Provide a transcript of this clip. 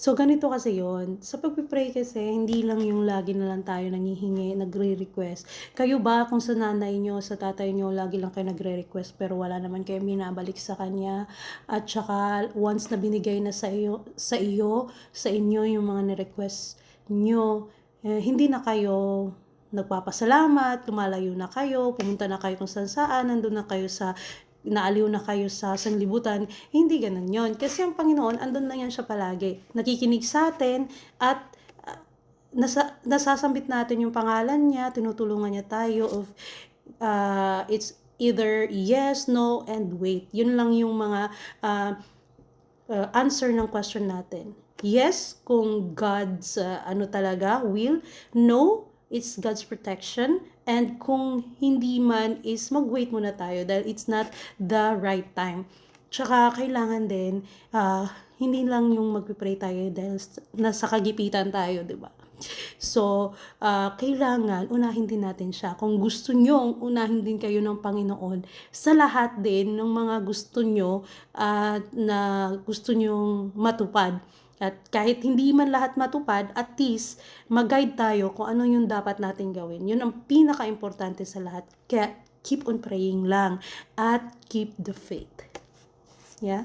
So, ganito kasi yon Sa pagpipray kasi, hindi lang yung lagi na lang tayo nangihingi, nagre-request. Kayo ba kung sa nanay nyo, sa tatay nyo, lagi lang kayo nagre-request pero wala naman kayo binabalik sa kanya. At saka, once na binigay na sa iyo, sa iyo, sa inyo yung mga ni-request nyo, eh, hindi na kayo nagpapasalamat, lumalayo na kayo, pumunta na kayo kung saan saan, nandun na kayo sa naaliw na kayo sa sanglibutan, hindi ganun yon Kasi ang Panginoon, andun na yan siya palagi. Nakikinig sa atin at uh, nasa, nasasambit natin yung pangalan niya, tinutulungan niya tayo of uh, it's either yes, no, and wait. Yun lang yung mga uh, uh, answer ng question natin. Yes, kung God's uh, ano talaga, will. No, it's God's protection. And kung hindi man is mag-wait muna tayo dahil it's not the right time. Tsaka kailangan din, uh, hindi lang yung mag-pray tayo dahil nasa kagipitan tayo, di ba? So, uh, kailangan unahin din natin siya. Kung gusto nyo, unahin din kayo ng Panginoon sa lahat din ng mga gusto nyo uh, na gusto nyong matupad. At kahit hindi man lahat matupad, at least mag-guide tayo kung ano yung dapat natin gawin. Yun ang pinaka-importante sa lahat. Kaya keep on praying lang at keep the faith. Yeah?